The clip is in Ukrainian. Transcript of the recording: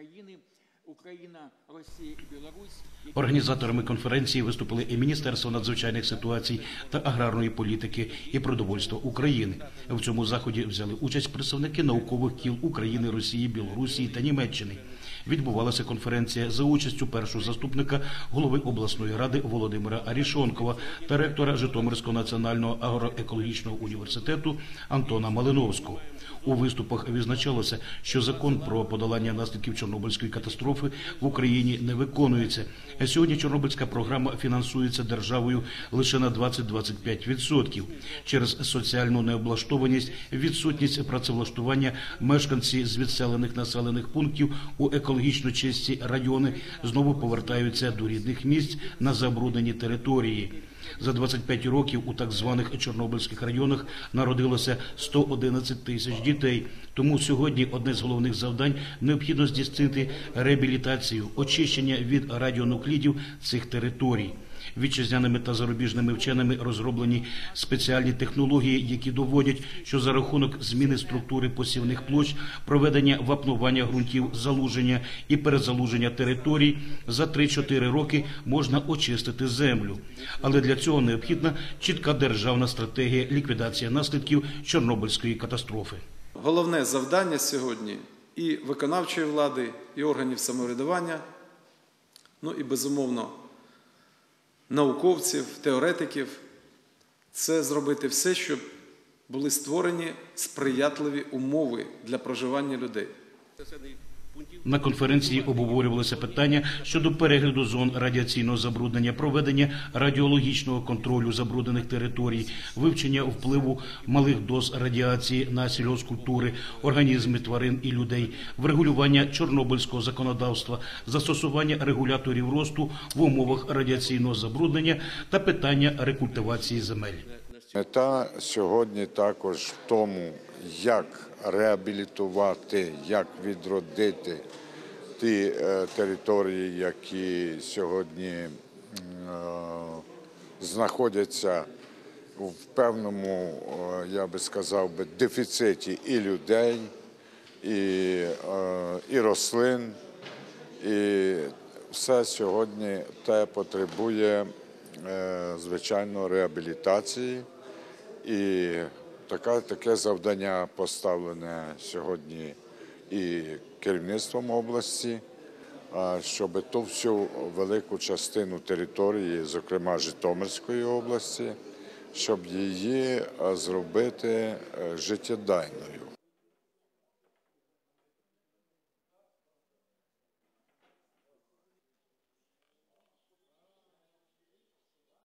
країни Україна, Росія і Білорусь. Організаторами конференції виступили і Міністерство надзвичайних ситуацій та аграрної політики і продовольства України. В цьому заході взяли участь представники наукових кіл України, Росії, Білорусі та Німеччини. Відбувалася конференція за участю першого заступника голови обласної ради Володимира Арішонкова та ректора Житомирського національного агроекологічного університету Антона Малиновського. У виступах відзначалося, що закон про подолання наслідків Чорнобильської катастрофи в Україні не виконується. Сьогодні Чорнобильська програма фінансується державою лише на 20-25%. через соціальну необлаштованість, відсутність працевлаштування мешканці з відселених населених пунктів у екологічно чисті райони знову повертаються до рідних місць на забруднені території. За 25 років у так званих Чорнобильських районах народилося 111 тисяч дітей. Тому сьогодні одне з головних завдань необхідно здійснити реабілітацію, очищення від радіонуклідів цих територій. Вітчизняними та зарубіжними вченими розроблені спеціальні технології, які доводять, що за рахунок зміни структури посівних площ, проведення вапнування ґрунтів, залуження і перезалуження територій за 3-4 роки можна очистити землю. Але для цього необхідна чітка державна стратегія ліквідації наслідків Чорнобильської катастрофи. Головне завдання сьогодні і виконавчої влади, і органів самоврядування, ну і безумовно науковців, теоретиків це зробити все, щоб були створені сприятливі умови для проживання людей. На конференції обговорювалося питання щодо перегляду зон радіаційного забруднення, проведення радіологічного контролю забруднених територій, вивчення впливу малих доз радіації на сільгоспкультури, організми тварин і людей, врегулювання чорнобильського законодавства, застосування регуляторів росту в умовах радіаційного забруднення та питання рекультивації земель. Мета сьогодні також в тому, як реабілітувати, як відродити ті е, території, які сьогодні е, знаходяться в певному, е, я би сказав би, дефіциті і людей, і, і рослин. І все сьогодні те потребує, звичайно, реабілітації. І така, таке завдання поставлене сьогодні і керівництвом області, щоб ту всю велику частину території, зокрема Житомирської області, щоб її зробити е, життєдайною.